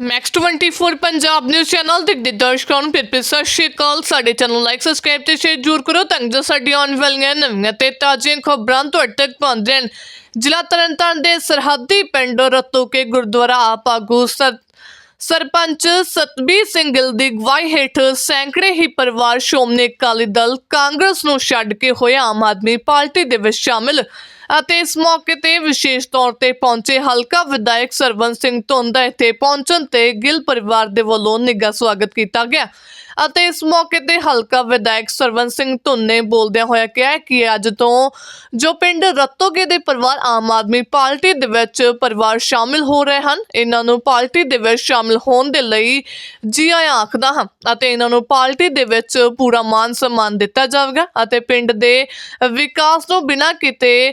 Max 24 Punjab news channel ਦੇ ਦੇ ਦਰਸ਼ਕਾਂ ਨੂੰ ਫਿਰ ਫਿਰ ਸਤਿ ਸ਼੍ਰੀ ਅਕਾਲ। ਸਾਡੇ ਚੈਨਲ ਲਾਈਕ ਸਬਸਕ੍ਰਾਈਬ ਤੇ ਸ਼ੇਅਰ ਜ਼ਰੂਰ ਕਰੋ ਤਾਂ ਜੋ ਸਾਡੀ ਆਉਣ ਵਾਲੀਆਂ ਨਵੀਆਂ ਤੇ ਤਾਜ਼ੀਆਂ ਖਬਰਾਂ ਤੁਹਾਡੇ ਤੱਕ ਪਹੁੰਚ ਜਾਣ। ਜ਼ਿਲ੍ਹਾ ਤਰਨਤਾਰਨ ਦੇ ਸਰਹੱਦੀ ਪਿੰਡ ਰਤੋਕੇ ਗੁਰਦੁਆਰਾ ਆਪ ਆਗੂ ਸਰਪੰਚ ਸਤਬੀਰ ਸਿੰਘ ਗਿੱਲ ਦੀ ਅਗਵਾਈ ਹੇਠ ਸੈਂਕੜੇ ਹੀ ਪਰਿਵਾਰ ਸ਼੍ਰੋਮਣੀ ਅਕਾਲੀ ਦਲ ਕਾਂਗਰਸ ਨੂੰ ਛੱਡ ਕੇ ਹੋਏ ਆਮ ਆਦਮੀ ਪਾਰਟੀ ਦੇ ਵਿੱਚ ਸ਼ਾਮਿਲ। ਅਤੇ ਇਸ ਮੌਕੇ ਤੇ ਵਿਸ਼ੇਸ਼ ਤੌਰ ਤੇ ਪਹੁੰਚੇ ਹਲਕਾ ਵਿਧਾਇਕ ਸਰਵੰਤ ਸਿੰਘ ਧੁੰਦਾ ਇੱਥੇ ਪਹੁੰਚਣ ਤੇ ਗਿੱਲ ਪਰਿਵਾਰ ਦੇ ਵੱਲੋਂ ਨਿੱਘਾ ਸਵਾਗਤ ਕੀਤਾ ਗਿਆ। ਅਤੇ ਇਸ ਮੌਕੇ ਤੇ ਹਲਕਾ ਵਿਧਾਇਕ ਸਰਵੰਤ ਸਿੰਘ ਧੁੰਨ ਨੇ ਬੋਲਦਿਆਂ ਹੋਇਆ ਕਿਹਾ ਕਿ ਅੱਜ ਤੋਂ ਜੋ ਪਿੰਡ ਰਤੋਗੇ ਦੇ ਪਰਿਵਾਰ ਆਮ ਆਦਮੀ ਪਾਰਟੀ ਦੇ ਵਿੱਚ ਪਰਿਵਾਰ ਸ਼ਾਮਿਲ ਹੋ ਰਹੇ ਹਨ, ਇਹਨਾਂ ਨੂੰ ਪਾਰਟੀ ਦੇ ਵਿੱਚ ਸ਼ਾਮਿਲ ਹੋਣ ਦੇ ਲਈ ਜੀ ਆਇਆਂ ਆਖਦਾ ਹਾਂ ਅਤੇ ਇਹਨਾਂ ਨੂੰ ਪਾਰਟੀ ਦੇ ਵਿੱਚ ਪੂਰਾ ਮਾਨ ਸਨਮਾਨ ਦਿੱਤਾ ਜਾਵੇਗਾ ਅਤੇ ਪਿੰਡ ਦੇ ਵਿਕਾਸ ਤੋਂ ਬਿਨਾਂ ਕਿਤੇ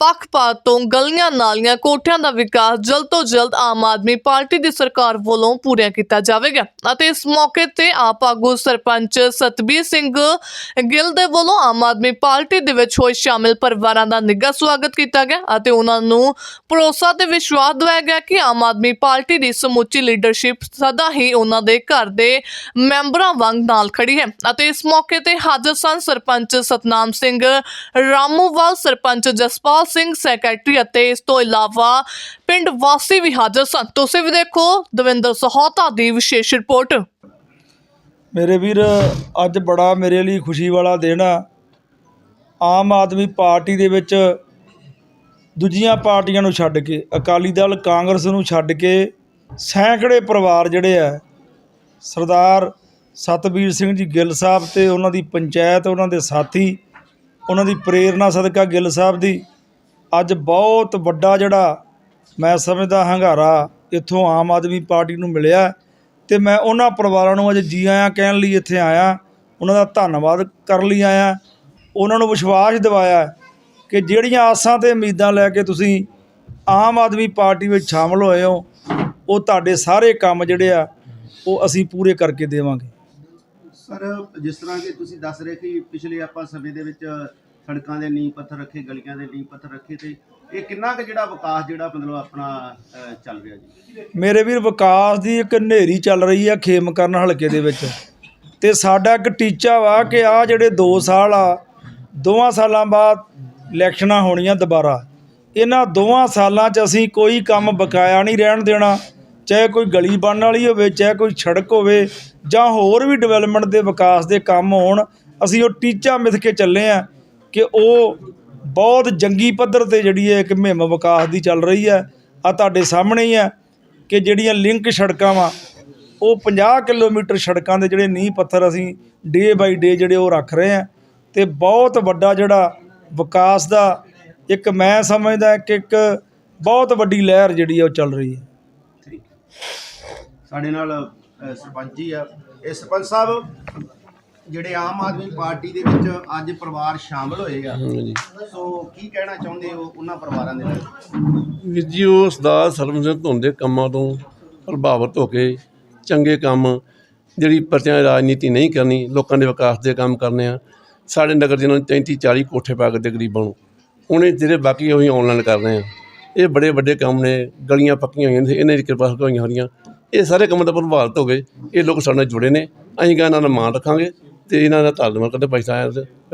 ਪੱਖਪਾਤ ਤੋਂ ਗਲੀਆਂ ਨਾਲੀਆਂ ਕੋਠਿਆਂ ਦਾ ਵਿਕਾਸ ਜਲਦ ਤੋਂ ਜਲਦ ਆਮ ਆਦਮੀ ਪਾਰਟੀ ਦੀ ਸਰਕਾਰ ਵੱਲੋਂ ਪੂਰਾ ਕੀਤਾ ਜਾਵੇਗਾ ਅਤੇ ਇਸ ਮੌਕੇ ਤੇ ਆਪ ਆਗੂ ਸਰਪੰਚ ਸਤਬੀਰ ਸਿੰਘ ਗਿੱਲ ਦੇ ਵੱਲੋਂ ਆਮ ਆਦਮੀ ਪਾਰਟੀ ਦੇ ਵਿੱਚ ਹੋਏ ਸ਼ਾਮਿਲ ਪਰਿਵਾਰਾਂ ਦਾ ਨਿੱਘਾ ਸਵਾਗਤ ਕੀਤਾ ਗਿਆ ਅਤੇ ਉਹਨਾਂ ਨੂੰ ਭਰੋਸਾ ਤੇ ਵਿਸ਼ਵਾਸ ਦਿਵਾਇਆ ਗਿਆ ਕਿ ਆਮ ਆਦਮੀ ਪਾਰਟੀ ਦੀ ਸਮੁੱਚੀ ਲੀਡਰਸ਼ਿਪ ਸਦਾ ਹੀ ਉਹਨਾਂ ਦੇ ਘਰ ਦੇ ਮੈਂਬਰਾਂ ਵਾਂਗ ਨਾਲ ਖੜੀ ਹੈ ਅਤੇ ਇਸ ਮੌਕੇ ਤੇ ਹਾਜ਼ਰ ਸਨ ਸਰਪੰਚ ਸਤਨਾਮ ਸਿੰਘ ਰਾਮੂਵਾਲ, ਸਰਪੰਚ ਜਸਪਾਲ ਸਿੰਘ ਸੈਕਟਰੀ ਅਤੇ ਇਸ ਤੋਂ ਇਲਾਵਾ ਪਿੰਡ ਵਾਸੀ ਵੀ ਹਾਜ਼ਰ ਸਨ। ਤੁਸੀਂ ਵੀ ਦੇਖੋ, ਦਵਿੰਦਰ ਸਹੋਤਾ ਦੀ ਵਿਸ਼ੇਸ਼ ਰਿਪੋਰਟ। ਮੇਰੇ ਵੀਰ, ਅੱਜ ਬੜਾ ਮੇਰੇ ਲਈ ਖੁਸ਼ੀ ਵਾਲਾ ਦਿਨ ਆ। ਆਮ ਆਦਮੀ ਪਾਰਟੀ ਦੇ ਵਿੱਚ ਦੂਜੀਆਂ ਪਾਰਟੀਆਂ ਨੂੰ ਛੱਡ ਕੇ, ਅਕਾਲੀ ਦਲ ਕਾਂਗਰਸ ਨੂੰ ਛੱਡ ਕੇ ਸੈਂਕੜੇ ਪਰਿਵਾਰ ਜਿਹੜੇ ਆ, ਸਰਦਾਰ ਸਤਬੀਰ ਸਿੰਘ ਜੀ ਗਿੱਲ ਸਾਹਿਬ ਤੇ ਉਹਨਾਂ ਦੀ ਪੰਚਾਇਤ, ਉਹਨਾਂ ਦੇ ਸਾਥੀ, ਉਹਨਾਂ ਦੀ ਪ੍ਰੇਰਣਾ ਸਦਕਾ ਗਿੱਲ ਸਾਹਿਬ ਦੀ ਅੱਜ ਬਹੁਤ ਵੱਡਾ ਜਿਹੜਾ ਮੈਂ ਸਮਝਦਾ ਹੰਗਾਰਾ ਇੱਥੋਂ ਆਮ ਆਦਮੀ ਪਾਰਟੀ ਨੂੰ ਮਿਲਿਆ ਅਤੇ ਮੈਂ ਉਹਨਾਂ ਪਰਿਵਾਰਾਂ ਨੂੰ ਅੱਜ ਜੀ ਆਇਆਂ ਕਹਿਣ ਲਈ ਇੱਥੇ ਆਇਆ, ਉਹਨਾਂ ਦਾ ਧੰਨਵਾਦ ਕਰਨ ਲਈ ਆਇਆ, ਉਹਨਾਂ ਨੂੰ ਵਿਸ਼ਵਾਸ ਦਿਵਾਇਆ ਕਿ ਜਿਹੜੀਆਂ ਆਸਾਂ ਅਤੇ ਉਮੀਦਾਂ ਲੈ ਕੇ ਤੁਸੀਂ ਆਮ ਆਦਮੀ ਪਾਰਟੀ ਵਿੱਚ ਸ਼ਾਮਲ ਹੋਏ ਹੋ, ਉਹ ਤੁਹਾਡੇ ਸਾਰੇ ਕੰਮ ਜਿਹੜੇ ਆ, ਉਹ ਅਸੀਂ ਪੂਰੇ ਕਰਕੇ ਦੇਵਾਂਗੇ। ਸਰ, ਜਿਸ ਤਰ੍ਹਾਂ ਕਿ ਤੁਸੀਂ ਦੱਸ ਰਹੇ ਕਿ ਪਿਛਲੇ ਆਪਾਂ ਸਮੇਂ ਦੇ ਵਿੱਚ ਸੜਕਾਂ ਦੇ ਨੀਂਹ ਪੱਥਰ ਰੱਖੇ ਗਲੀਆਂ ਦੇ ਨੀਂਹ ਪੱਥਰ ਰੱਖੇ ਤੇ ਇਹ ਕਿੰਨਾ ਕੁ ਜਿਹੜਾ ਵਿਕਾਸ ਜਿਹੜਾ ਮਤਲਬ ਆਪਣਾ ਅਹ, ਚੱਲ ਰਿਹਾ ਜੀ? ਮੇਰੇ ਵੀਰ ਵਿਕਾਸ ਦੀ ਇੱਕ ਹਨੇਰੀ ਚੱਲ ਰਹੀ ਆ ਖੇਮਕਰਨ ਹਲਕੇ ਦੇ ਵਿੱਚ ਤੇ ਸਾਡਾ ਇੱਕ ਟੀਚਾ ਵਾ ਕਿ ਆ ਜਿਹੜੇ 2 ਸਾਲ ਆ ਦੋਵਾਂ ਸਾਲਾਂ ਬਾਅਦ ਇਲੈਕਸ਼ਨਾਂ ਹੋਣੀਆਂ ਦੁਬਾਰਾ। ਇਹਨਾਂ ਦੋਵਾਂ ਸਾਲਾਂ 'ਚ ਅਸੀਂ ਕੋਈ ਕੰਮ ਬਕਾਇਆ ਨਹੀਂ ਰਹਿਣ ਦੇਣਾ ਚਾਹੇ ਕੋਈ ਗਲੀ ਬਣਨ ਵਾਲੀ ਹੋਵੇ ਚਾਹੇ ਕੋਈ ਸੜਕ ਹੋਵੇ ਜਾਂ ਹੋਰ ਵੀ ਡਿਵੈਲਪਮੈਂਟ ਦੇ ਵਿਕਾਸ ਦੇ ਕੰਮ ਹੋਣ ਅਸੀਂ ਉਹ ਟੀਚਾ ਮਿਥ ਕੇ ਚੱਲੇ ਆ। ਕਿ ਉਹ ਬਹੁਤ ਜੰਗੀ ਪੱਧਰ ਤੇ ਜਿਹੜੀ ਹੈ ਇੱਕ ਮੁਹਿੰਮ ਵਿਕਾਸ ਦੀ ਚੱਲ ਰਹੀ ਹੈ। ਆ ਤੁਹਾਡੇ ਸਾਹਮਣੇ ਹੀ ਹੈ ਕਿ ਜਿਹੜੀਆਂ ਲਿੰਕ ਸੜਕਾਂ ਵਾ, ਉਹ 50 ਕਿਲੋਮੀਟਰ ਸੜਕਾਂ ਦੇ ਜਿਹੜੇ ਨੀਂਹ ਪੱਥਰ ਅਸੀਂ ਡੇ ਬਾਈ ਡੇ ਜਿਹੜੇ ਉਹ ਰੱਖ ਰਹੇ ਆ ਤੇ ਬਹੁਤ ਵੱਡਾ ਜਿਹੜਾ ਵਿਕਾਸ ਦਾ ਇੱਕ ਮੈਂ ਸਮਝਦਾ ਕਿ ਇੱਕ ਬਹੁਤ ਵੱਡੀ ਲਹਿਰ ਜਿਹੜੀ ਆ ਉਹ ਚੱਲ ਰਹੀ ਹੈ। ਸਾਡੇ ਨਾਲ ਸਰਪੰਚ ਜੀ ਆ। ਇਹ ਸਰਪੰਚ ਸਾਹਿਬ ਜਿਹੜੇ ਆਮ ਆਦਮੀ ਪਾਰਟੀ ਦੇ ਵਿੱਚ ਅੱਜ ਪਰਿਵਾਰ ਸ਼ਾਮਲ ਹੋਏ ਆ। ਸੋ ਕੀ ਕਹਿਣਾ ਚਾਹੁੰਦੇ ਹੋ ਉਹਨਾਂ ਪਰਿਵਾਰਾਂ ਦੇ ਨਾਲ? ਵੀਰ ਜੀ ਉਹ ਸਰਦਾਰ ਸਰਬਜੀਤ ਸਿੰਘ ਧੁੰਨ ਦੇ ਕੰਮਾਂ ਤੋਂ ਪ੍ਰਭਾਵਿਤ ਹੋ ਕੇ ਚੰਗੇ ਕੰਮ ਜਿਹੜੀ ਪਰਚਿਆਂ ਦੀ ਰਾਜਨੀਤੀ ਨਹੀਂ ਕਰਨੀ ਲੋਕਾਂ ਦੇ ਵਿਕਾਸ ਦੇ ਕੰਮ ਕਰਨੇ ਆ। ਸਾਡੇ ਨਗਰ ਜਿਹਨਾਂ ਨੂੰ 33 40 ਕੋਠੇ ਪਾ ਕੇ ਦੇ ਗਰੀਬਾਂ ਨੂੰ। ਉਹਨੇ ਜਿਹੜੇ ਬਾਕੀ ਉਹੀ ਆਨਲਾਈਨ ਕਰ ਰਹੇ ਆ। ਇਹ ਬੜੇ ਵੱਡੇ ਕੰਮ ਨੇ ਗਲੀਆਂ ਪੱਕੀਆਂ ਹੋਈਆਂ ਨੇ ਇਹਨਾਂ ਦੀ ਕਿਰਪਾ ਹੋਈਆਂ ਹੋਈਆਂ। ਇਹ ਸਾਰੇ ਕੰਮ ਦਾ ਪ੍ਰਭਾਵਿਤ ਹੋ ਗਏ। ਇਹ ਲੋਕ ਸਾਡੇ ਨਾਲ ਜੁੜੇ ਨੇ। ਅਸੀਂ ਇਹਨਾਂ ਦਾ ਮਾਣ ਰੱਖਾਂਗੇ। ਅਤੇ ਇਹਨਾਂ ਦਾ ਧੰਨਵਾਦ ਕਰਦੇ ਭਾਈ ਸਾਹਿਬ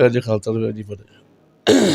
ਜੀ ਖਾਲਸਾ ਦੇ ਜੀ ਫਤਿਹ।